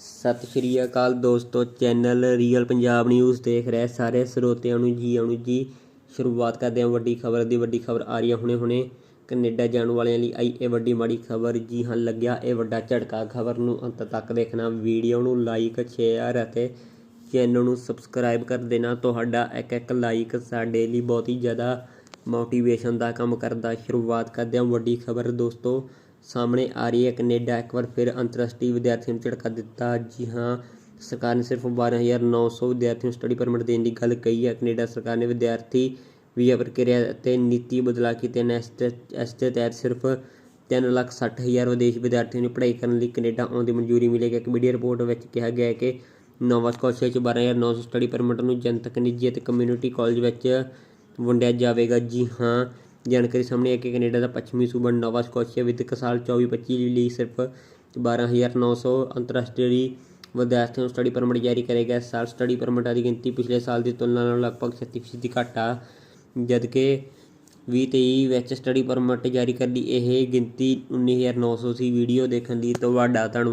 ਸਤਿ ਸ਼੍ਰੀ ਅਕਾਲ ਦੋਸਤੋ, channel real Punjab news ਦੇਖ ਰਹੇ ਸਾਰੇ ਸਰੋਤਿਆਂ ਨੂੰ ਜੀ ਆਉਣ ਜੀ। ਸ਼ੁਰੂਆਤ ਕਰਦੇ ਹਾਂ ਵੱਡੀ ਖਬਰ ਦੀ, ਵੱਡੀ ਖਬਰ ਆ ਰਹੀ ਹੈ ਹੁਣੇ ਹੁਣੇ ਕੈਨੇਡਾ ਜਾਣ ਵਾਲਿਆਂ ਲਈ ਆਈ ਇਹ ਵੱਡੀ ਮਾੜੀ ਖਬਰ। ਜੀ ਹਾਂ, ਲੱਗਿਆ ਇਹ ਵੱਡਾ ਝਟਕਾ। ਖਬਰ ਨੂੰ ਅੰਤ ਤੱਕ ਦੇਖਣਾ ਵੀਡੀਓ ਨੂੰ ਲਾਈਕ ਸ਼ੇਅਰ ਅਤੇ ਚੈਨਲ ਨੂੰ ਸਬਸਕ੍ਰਾਈਬ ਕਰ ਦੇਣਾ। ਤੁਹਾਡਾ ਇੱਕ ਇੱਕ ਲਾਈਕ ਸਾਡੇ ਲਈ ਬਹੁਤ ਹੀ ਜ਼ਿਆਦਾ ਮੋਟੀਵੇਸ਼ਨ ਦਾ ਕੰਮ ਕਰਦਾ। ਸ਼ੁਰੂਆਤ ਕਰਦੇ ਹਾਂ ਵੱਡੀ ਖਬਰ ਦੋਸਤੋ। ਸਾਹਮਣੇ ਆ ਰਹੀ ਹੈ ਕੈਨੇਡਾ। ਇੱਕ ਵਾਰ ਫਿਰ ਅੰਤਰਰਾਸ਼ਟਰੀ ਵਿਦਿਆਰਥੀਆਂ ਨੂੰ ਝਟਕਾ ਦਿੱਤਾ। ਜੀ ਹਾਂ, ਸਰਕਾਰ ਨੇ ਸਿਰਫ 12900 ਵਿਦਿਆਰਥੀਆਂ ਨੂੰ ਸਟੱਡੀ ਪਰਮਿਟ ਦੇਣ ਦੀ ਗੱਲ ਕਹੀ ਹੈ। ਕੈਨੇਡਾ ਸਰਕਾਰ ਨੇ ਵਿਦਿਆਰਥੀ ਵੀਜ਼ਾ ਪ੍ਰਕਿਰਿਆ ਅਤੇ ਨੀਤੀ ਬਦਲਾ ਕੀਤੇ ਨੇ। ਇਸ ਦੇ ਤਹਿਤ ਸਿਰਫ 360000 ਵਿਦੇਸ਼ੀ ਵਿਦਿਆਰਥੀਆਂ ਨੂੰ ਪੜ੍ਹਾਈ ਕਰਨ ਲਈ ਕੈਨੇਡਾ ਆਉਣ ਦੀ ਮਨਜ਼ੂਰੀ ਮਿਲੇਗੀ ਇੱਕ ਮੀਡੀਆ ਰਿਪੋਰਟ ਵਿੱਚ ਕਿਹਾ ਗਿਆ ਹੈ ਕਿ ਨੋਵਾ ਸਕੋਸ਼ੀਆ 'ਚ 12900 ਸਟੱਡੀ ਪਰਮਿਟ ਨੂੰ ਜਨਤਕ, ਨਿੱਜੀ ਅਤੇ ਕਮਿਊਨਿਟੀ ਕਾਲਜ ਵਿੱਚ ਵੰਡਿਆ ਜਾਵੇਗਾ। ਜੀ ਹਾਂ ਜਾਣਕਾਰੀ ਸਾਹਮਣੇ ਹੈ ਕਿ ਕੈਨੇਡਾ ਦਾ ਪੱਛਮੀ ਸੂਬਾ ਨੋਵਾ ਸਕੋਸ਼ੀਆ ਵਿਦਿਅਕ ਸਾਲ 24-25 ਲਈ ਸਿਰਫ 12900 ਅੰਤਰਰਾਸ਼ਟਰੀ ਵਿਦਿਆਰਥੀਆਂ ਨੂੰ ਸਟੱਡੀ ਪਰਮਿਟ ਜਾਰੀ ਕਰੇਗਾ ਇਸ ਸਾਲ ਸਟੱਡੀ ਪਰਮਿਟਾਂ ਦੀ ਗਿਣਤੀ ਪਿਛਲੇ ਸਾਲ ਦੀ ਤੁਲਨਾ ਨਾਲ ਲਗਭਗ 36% ਘੱਟ ਆ, ਜਦਕਿ 2023 ਵਿੱਚ ਸਟੱਡੀ ਪਰਮਿਟ ਜਾਰੀ ਕਰਨ ਦੀ ਇਹ ਗਿਣਤੀ 19900 ਸੀ ਵੀਡੀਓ ਦੇਖਣ ਲਈ ਤੁਹਾਡਾ ਧੰਨਵਾਦ।